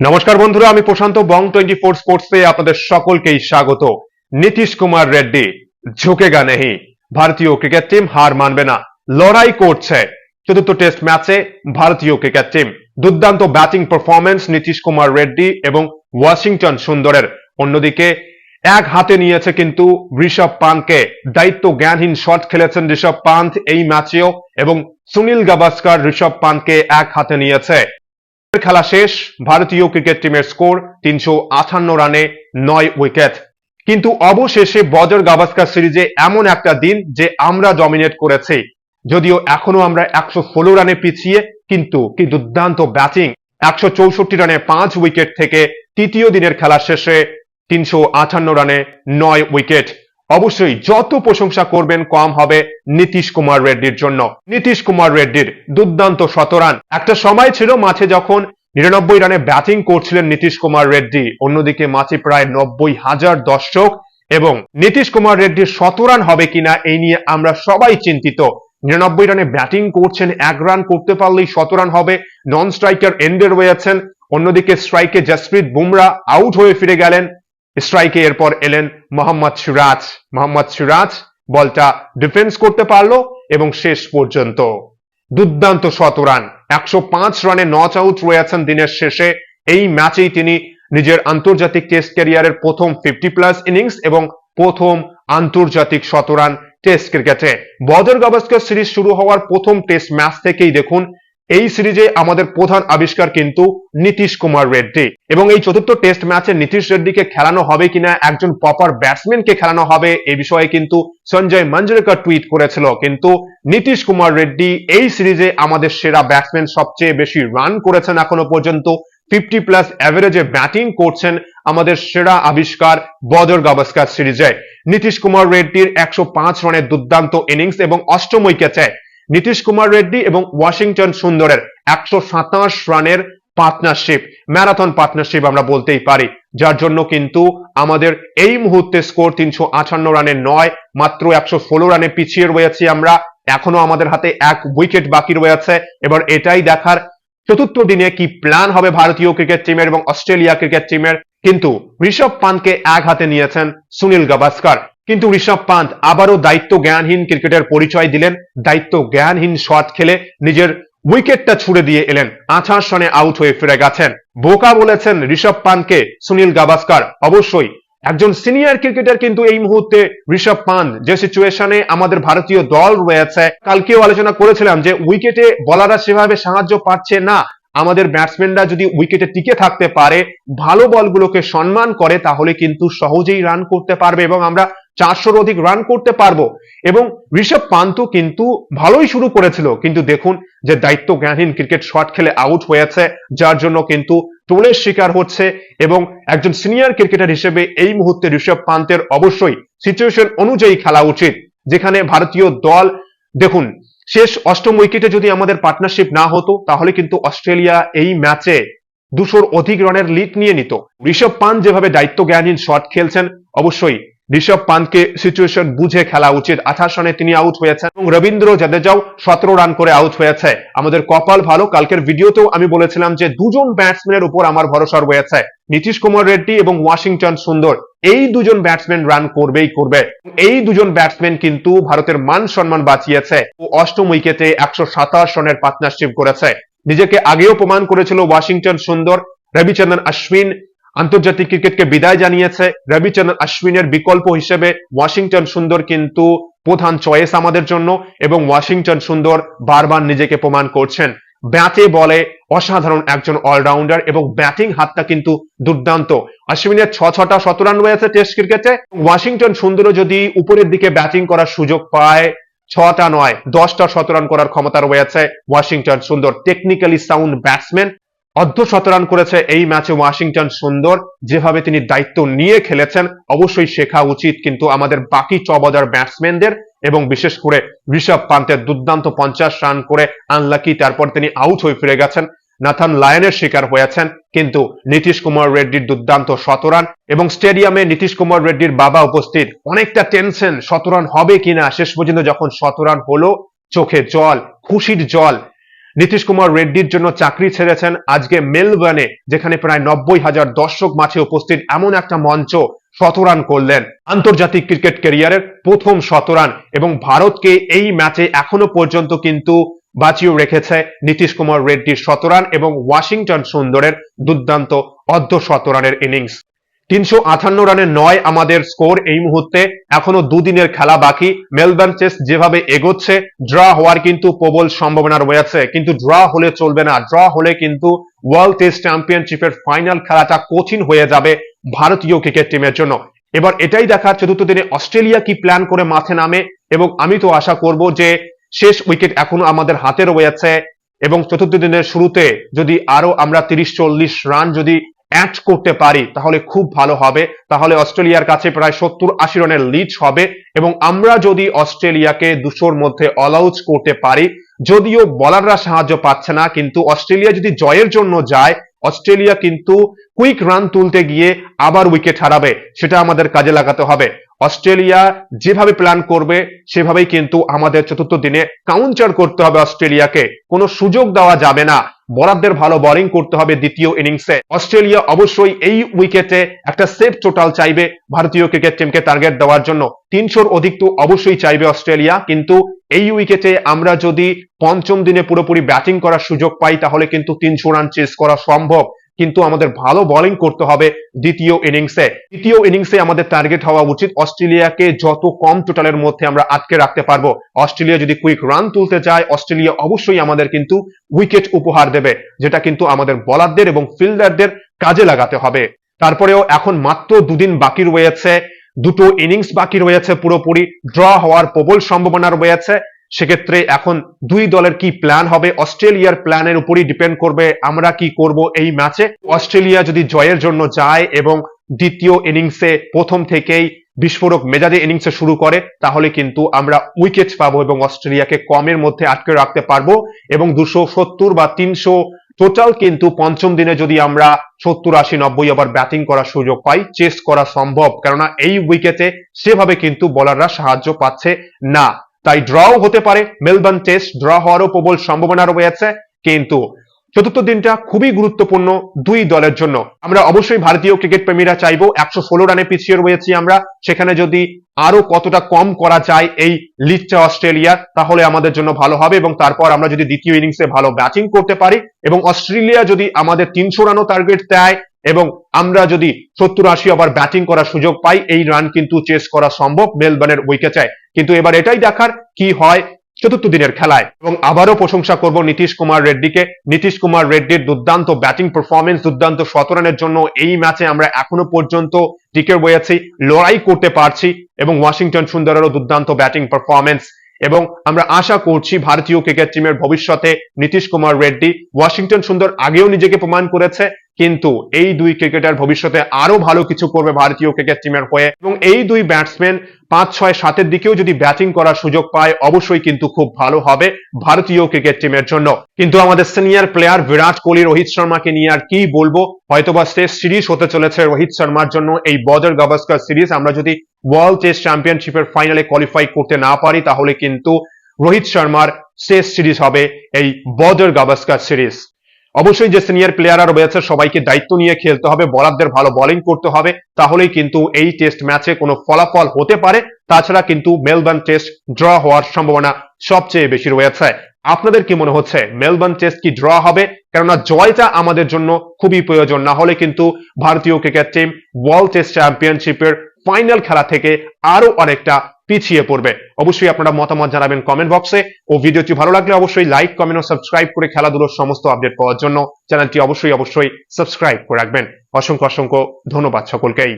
নমস্কার বন্ধুরা, আমি প্রশান্ত বং টোয়েন্টি ফোর স্পোর্টসে আপনাদের সকলকেই স্বাগত। নীতিশ কুমার রেড্ডি ঝুঁকেগা নেহি ভারতীয় ক্রিকেট টিম হার মানবে না, লড়াই করছে। চতুর্থ টেস্ট ম্যাচে ভারতীয় ক্রিকেট টিম। দুর্দান্ত ব্যাটিং পারফরমেন্স নীতিশ কুমার রেড্ডি এবং ওয়াশিংটন সুন্দরের। অন্যদিকে, এক হাতে নিয়েছে কিন্তু ঋষভ পান্তকে। দায়িত্ব জ্ঞানহীন শট খেলেছেন ঋষভ পান্ত এই ম্যাচেও এবং সুনীল গাভাস্কার ঋষভ পান্তকে এক হাতে নিয়েছে। খেলা শেষ, ভারতীয় ক্রিকেট টিমের স্কোর তিনশো আটান্ন রানে নয় উইকেট। কিন্তু অবশেষে বজর গাভাস্কার সিরিজে এমন একটা দিন যে আমরা ডমিনেট করেছি। যদিও এখনও আমরা একশো ষোলো রানে পিছিয়ে, কিন্তু কি দুর্দান্ত ব্যাটিং একশো চৌষট্টি রানে পাঁচ উইকেট থেকে তৃতীয় দিনের খেলা শেষে তিনশো আটান্ন রানে নয় উইকেট। অবশ্যই যত প্রশংসা করবেন কম হবে নীতিশ কুমার রেড্ডির জন্য। নীতিশ কুমার রেড্ডির দুর্দান্ত শতরান একটা সময় ছিল মাঠে যখন নিরানব্বই রানে ব্যাটিং করছিলেন নীতিশ কুমার রেড্ডি। অন্যদিকে মাঠে প্রায় নব্বই হাজার দর্শক এবং নীতিশ কুমার রেড্ডির শতরান হবে কিনা এই নিয়ে আমরা সবাই চিন্তিত। নিরানব্বই রানে ব্যাটিং করছেন, এক রান করতে পারলেই শতরান হবে নন স্ট্রাইকার এন্ডে রয়েছেন। অন্যদিকে স্ট্রাইকে জসপ্রীত বুমরা আউট হয়ে ফিরে গেলেন। স্ট্রাইকে এরপর এলেন মোহাম্মদ সিরাজ। মোহাম্মদ সিরাজ বলটা ডিফেন্স করতে পারল এবং শেষ পর্যন্ত। দুর্দান্ত শতরান একশো পাঁচ রানে নট আউট রয়েছেন দিনের শেষে। এই ম্যাচেই তিনি নিজের আন্তর্জাতিক টেস্ট ক্যারিয়ারের প্রথম ফিফটি প্লাস ইনিংস এবং প্রথম আন্তর্জাতিক শতরান টেস্ট ক্রিকেটে বদর গাভাস্কার সিরিজ শুরু হওয়ার প্রথম টেস্ট ম্যাচ থেকেই দেখুন এই সিরিজে আমাদের প্রধান আবিষ্কার কিন্তু নীতিশ কুমার রেড্ডি। এবং এই চতুর্থ টেস্ট ম্যাচে নীতিশ রেড্ডিকে খেলানো হবে কিনা, একজন প্রপার ব্যাটসম্যানকে খেলানো হবে এই বিষয়ে কিন্তু সঞ্জয় মঞ্জরেকর টুইট করেছিল। কিন্তু নীতিশ কুমার রেড্ডি এই সিরিজে আমাদের সেরা ব্যাটসম্যান সবচেয়ে বেশি রান করেছেন এখনও পর্যন্ত। ফিফটি প্লাস অ্যাভারেজে ব্যাটিং করছেন আমাদের সেরা আবিষ্কার বদর গাভাস্কার সিরিজে। নীতিশ কুমার রেড্ডির একশো পাঁচ রানের দুর্দান্ত ইনিংস এবং অষ্টম উইকেটে নীতিশ কুমার রেড্ডি এবং ওয়াশিংটন সুন্দরের একশো সাতাশ রানের পার্টনারশিপ, ম্যারাথন পার্টনারশিপ আমরা বলতেই পারি। যার জন্য কিন্তু আমাদের এই মুহূর্তে স্কোর তিনশো আটান্ন রানে নয়, মাত্র একশো ষোলো রানে পিছিয়ে রয়েছি আমরা। এখনও আমাদের হাতে এক উইকেট বাকি রয়েছে। এবার এটাই দেখার চতুর্থ দিনে কি প্ল্যান হবে ভারতীয় ক্রিকেট টিমের এবং অস্ট্রেলিয়া ক্রিকেট টিমের। কিন্তু ঋষভ পান্তকে এক হাতে নিয়েছেন সুনীল গাভাস্কার। কিন্তু ঋষভ পান্ত আবারও দায়িত্ব জ্ঞানহীন ক্রিকেটের পরিচয় দিলেন, দায়িত্ব জ্ঞানহীন শট খেলে নিজের উইকেটটা ছুড়ে দিয়ে এলেন, আঠাশ রানে আউট হয়ে ফিরে গেছেন। বোকা বলেছেন ঋষভ পান্তকে সুনীল গাভাস্কার। অবশ্যই, একজন সিনিয়র ক্রিকেটার কিন্তু এই মুহূর্তে ঋষভ পান্ত। যে সিচুয়েশনে আমাদের ভারতীয় দল রয়েছে, কালকেও আলোচনা করেছিলাম যে উইকেটে বলাররা সেভাবে সাহায্য পাচ্ছে না। আমাদের ব্যাটসম্যানরা যদি উইকেটে টিকে থাকতে পারে, ভালো বলগুলোকে সম্মান করে, তাহলে কিন্তু সহজেই রান করতে পারবে এবং আমরা চারশোর অধিক রান করতে পারব। এবং ঋষভ পান্ত কিন্তু ভালোই শুরু করেছিল। কিন্তু দেখুন যে দায়িত্ব জ্ঞানহীন ক্রিকেট শট খেলে আউট হয়েছে, যার জন্য কিন্তু টোলের শিকার হচ্ছে এবং একজন সিনিয়র ক্রিকেটার হিসেবে এই মুহূর্তে ঋষভ পান্তের অবশ্যই সিচুয়েশন অনুযায়ী খেলা উচিত। যেখানে ভারতীয় দল, দেখুন, শেষ অষ্টম উইকেটে যদি আমাদের পার্টনারশিপ না হতো, তাহলে কিন্তু অস্ট্রেলিয়া এই ম্যাচে দুশোর অধিক রানের লিড নিয়ে নিত। ঋষভ পান যেভাবে দায়িত্ব জ্ঞানহীন শট খেলছেন, অবশ্যই ঋষভ পান্তকে সিচুয়েশন বুঝে খেলা উচিত। আঠাশ রানে তিনি আউট হয়েছেন এবং রবীন্দ্র জাদেজাও সতেরো রান করে আউট হয়েছে। আমাদের কপাল ভালো, কালকের ভিডিওতেও আমি বলেছিলাম যে দুজন ব্যাটসম্যানের উপর আমার ভরসা রয়েছে। নীতিশ কুমার রেড্ডি এবং ওয়াশিংটন সুন্দর, এই দুজন ব্যাটসম্যান রান করবেই করবে। এই দুজন ব্যাটসম্যান কিন্তু ভারতের মান সম্মান বাঁচিয়েছে ও অষ্টম উইকেটে একশো সাতাশ রানের পার্টনারশিপ করেছে। নিজেকে আগেও প্রমাণ করেছিল ওয়াশিংটন সুন্দর, রবিচন্দ্রন অশ্বিন আন্তর্জাতিক ক্রিকেটকে বিদায় জানিয়েছে রবিচন্দ্রন অশ্বিনের বিকল্প হিসেবে ওয়াশিংটন সুন্দর কিন্তু প্রধান চয়েস আমাদের জন্য এবং ওয়াশিংটন সুন্দর বারবার নিজেকে প্রমাণ করছেন। ব্যাটে বলে অসাধারণ একজন অলরাউন্ডার এবং ব্যাটিং হাতটা কিন্তু দুর্দান্ত। অশ্বিনের ছ ছটা শতরান রয়েছে টেস্ট ক্রিকেটে। ওয়াশিংটন সুন্দরও যদি উপরের দিকে ব্যাটিং করার সুযোগ পায়, ছটা নয়, দশটা শতরান করার ক্ষমতা রয়েছে ওয়াশিংটন সুন্দর। টেকনিক্যালি সাউন্ড ব্যাটসম্যান অর্ধ শতরান করেছে এই ম্যাচে ওয়াশিংটন সুন্দর। যেভাবে তিনি দায়িত্ব নিয়ে খেলেছেন, অবশ্যই শেখা উচিত কিন্তু আমাদের বাকি চবদার ব্যাটসম্যানদের এবং বিশেষ করে ঋষভ পান্তের দুর্দান্ত পঞ্চাশ রান করে আনলাকি তারপর তিনি আউট হয়ে ফিরে গেছেন। নাথান লায়নের শিকার হয়েছেন কিন্তু নীতিশ কুমার রেড্ডির দুর্দান্ত শতরান এবং স্টেডিয়ামে নীতিশ কুমার রেড্ডির বাবা উপস্থিত। অনেকটা টেনশন শতরান হবে কিনা? শেষ পর্যন্ত যখন শতরান হলো, চোখে জল, খুশির জল নীতিশ কুমার রেড্ডির জন্য চাকরি ছেড়েছেন আজকে মেলবার্নে, যেখানে প্রায় নব্বই হাজার দর্শক মাঠে উপস্থিত এমন একটা মঞ্চ শতরান করলেন। আন্তর্জাতিক ক্রিকেট ক্যারিয়ারের প্রথম শতরান এবং ভারতকে এই ম্যাচে এখনও পর্যন্ত কিন্তু বাঁচিয়ে রেখেছে নীতিশ কুমার রেড্ডির শতরান এবং ওয়াশিংটন সুন্দরের দুর্দান্ত অর্ধ শতরানের ইনিংস। তিনশো আঠান্ন রানে নয় আমাদের স্কোর এই মুহূর্তে। এখনও দুদিনের খেলা বাকি। মেলবার্ন টেস্ট যেভাবে এগোচ্ছে, ড্র হওয়ার কিন্তু প্রবল সম্ভাবনা রয়েছে। কিন্তু ড্র হলে চলবে না। ড্র হলে কিন্তু ওয়ার্ল্ড টেস্ট চ্যাম্পিয়নশিপের ফাইনাল খেলাটা কঠিন হয়ে যাবে ভারতীয় ক্রিকেট টিমের জন্য। এবার এটাই দেখার চতুর্থ দিনে অস্ট্রেলিয়া কি প্ল্যান করে মাঠে নামে, এবং আমি তো আশা করব যে শেষ উইকেট এখনও আমাদের হাতে রয়েছে। এবং চতুর্থ দিনের শুরুতে যদি আরও আমরা তিরিশ চল্লিশ রান যদি অ্যাড করতে পারি, তাহলে খুব ভালো হবে। তাহলে অস্ট্রেলিয়ার কাছে প্রায় সত্তর আশি রানের লিড হবে এবং আমরা যদি অস্ট্রেলিয়াকে দুশোর মধ্যে অল আউট করতে পারি, যদিও বলাররা সাহায্য পাচ্ছে না, কিন্তু অস্ট্রেলিয়া যদি জয়ের জন্য যায়, অস্ট্রেলিয়া কিন্তু কুইক রান তুলতে গিয়ে আবার উইকেট হারাবে, সেটা আমাদের কাজে লাগাতে হবে। অস্ট্রেলিয়া যেভাবে প্ল্যান করবে, সেভাবেই কিন্তু আমাদের চতুর্থ দিনে কাউন্টার করতে হবে অস্ট্রেলিয়াকে। কোনো সুযোগ দেওয়া যাবে না। বরাদ্দের ভালো বোলিং করতে হবে দ্বিতীয় ইনিংসে অস্ট্রেলিয়া অবশ্যই এই উইকেটে একটা সেফ টোটাল চাইবে ভারতীয় ক্রিকেট টিমকে টার্গেট দেওয়ার জন্য। তিনশোর অধিক তো অবশ্যই চাইবে অস্ট্রেলিয়া, কিন্তু এই উইকেটে আমরা যদি পঞ্চম দিনে পুরোপুরি ব্যাটিং করার সুযোগ পাই, তাহলে কিন্তু তিনশো রান চেস করা সম্ভব। কিন্তু আমাদের ভালো বোলিং করতে হবে দ্বিতীয় ইনিংসে দ্বিতীয় ইনিংসে আমাদের টার্গেট হওয়া উচিত অস্ট্রেলিয়াকে যত কম টোটালের মধ্যে আমরা আটকে রাখতে পারব। অস্ট্রেলিয়া যদি কুইক রান তুলতে চায়, অস্ট্রেলিয়া অবশ্যই আমাদের কিন্তু উইকেট উপহার দেবে, যেটা কিন্তু আমাদের বলারদের এবং ফিল্ডারদের কাজে লাগাতে হবে। তারপরেও এখন মাত্র দুদিন বাকি রয়েছে, দুটো ইনিংস বাকি রয়েছে, পুরোপুরি ড্র হওয়ার প্রবল সম্ভাবনা রয়েছে। সেক্ষেত্রে এখন দুই দলের কি প্ল্যান হবে? অস্ট্রেলিয়ার প্ল্যানের উপরই ডিপেন্ড করবে আমরা কি করব এই ম্যাচে অস্ট্রেলিয়া যদি জয়ের জন্য যায় এবং দ্বিতীয় ইনিংসে প্রথম থেকেই বিস্ফোরক মেজাজে ইনিংসে শুরু করে, তাহলে কিন্তু আমরা উইকেট পাবো এবং অস্ট্রেলিয়াকে কমের মধ্যে আটকে রাখতে পারব এবং দুশো সত্তর বা তিনশো টোটাল কিন্তু পঞ্চম দিনে যদি আমরা সত্তর, আশি, নব্বই ওভার ব্যাটিং করার সুযোগ পাই চেস করা সম্ভব। কেননা এই উইকেটে সেভাবে কিন্তু বোলাররা সাহায্য পাচ্ছে না। তাই ড্রও হতে পারে। মেলবার্ন টেস্ট ড্র হওয়ারও প্রবল সম্ভাবনা রয়েছে। কিন্তু চতুর্থ দিনটা খুবই গুরুত্বপূর্ণ দুই দলের জন্য। আমরা অবশ্যই ভারতীয় ক্রিকেট প্রেমীরা চাইব। একশো ষোলো রানে পিছিয়ে রয়েছি আমরা। সেখানে যদি আরও কতটা কম করা যায় এই লিডটা অস্ট্রেলিয়ার, তাহলে আমাদের জন্য ভালো হবে এবং তারপর আমরা যদি দ্বিতীয় ইনিংসে ভালো ব্যাটিং করতে পারি। এবং অস্ট্রেলিয়া যদি আমাদের তিনশো রানও টার্গেট দেয় এবং আমরা যদি সত্তর আশি ওভার ব্যাটিং করার সুযোগ পাই, এই রান কিন্তু চেস করা সম্ভব মেলবার্নের উইকেটে কিন্তু এবার এটাই দেখার কি হয় চতুর্থ দিনের খেলায়। এবং আবারও প্রশংসা করব নীতিশ কুমার রেড্ডিকে। নীতিশ কুমার রেড্ডির দুর্দান্ত ব্যাটিং পারফরমেন্স দুর্দান্ত শতরানের জন্য এই ম্যাচে আমরা এখনও পর্যন্ত টিকে রয়েছি, লড়াই করতে পারছি এবং ওয়াশিংটন সুন্দরেরও দুর্দান্ত ব্যাটিং পারফরমেন্স এবং আমরা আশা করছি ভারতীয় ক্রিকেট টিমের ভবিষ্যতে নীতিশ কুমার রেড্ডি, ওয়াশিংটন সুন্দর আগেও নিজেকে প্রমাণ করেছে কিন্তু এই দুই ক্রিকেটার ভবিষ্যতে আরও ভালো কিছু করবে ভারতীয় ক্রিকেট টিমের হয়ে। এবং এই দুই ব্যাটসম্যান পাঁচ, ছয়, সাতের দিকেও যদি ব্যাটিং করার সুযোগ পায়, অবশ্যই কিন্তু খুব ভালো হবে ভারতীয় ক্রিকেট টিমের জন্য। কিন্তু আমাদের সিনিয়র প্লেয়ার বিরাট কোহলি, রোহিত শর্মাকে নিয়ে আর কি বলব? হয়তোবা টেস্ট সিরিজ হতে চলেছে রোহিত শর্মার জন্য। এই বর্ডার গাভাস্কার সিরিজ আমরা যদি ওয়ার্ল্ড টেস্ট চ্যাম্পিয়নশিপের ফাইনালে কোয়ালিফাই করতে না পারি, তাহলে কিন্তু রোহিত শর্মার টেস্ট সিরিজ হবে এই বর্ডার গাভাস্কার সিরিজ অবশ্যই যে সিনিয়র প্লেয়াররা রয়েছে, সবাইকে দায়িত্ব নিয়ে খেলতে হবে, বলারদের ভালো বোলিং করতে হবে, তাহলেই কিন্তু এই টেস্ট ম্যাচে কোনো ফলাফল হতে পারে। তাছাড়া কিন্তু মেলবার্ন টেস্ট ড্র হওয়ার সম্ভাবনা সবচেয়ে বেশি রয়েছে। আপনাদের কি মনে হচ্ছে মেলবার্ন টেস্ট কি ড্র হবে? কেননা জয়টা আমাদের জন্য খুবই প্রয়োজন, না হলে কিন্তু ভারতীয় ক্রিকেট টিম ওয়ার্ল্ড টেস্ট চ্যাম্পিয়নশিপের ফাইনাল খেলা থেকে আরও অনেকটা পিছিয়ে পড়বে। অবশ্যই আপনারা মতামত জানাবেন কমেন্ট বক্সে ও ভিডিওটি ভালো লাগলে অবশ্যই লাইক কমেন্ট ও সাবস্ক্রাইব করে খেলাধুলোর সমস্ত আপডেট পাওয়ার জন্য চ্যানেলটি অবশ্যই অবশ্যই সাবস্ক্রাইব করে রাখবেন। অসংখ্য অসংখ্য ধন্যবাদ সকলকেই।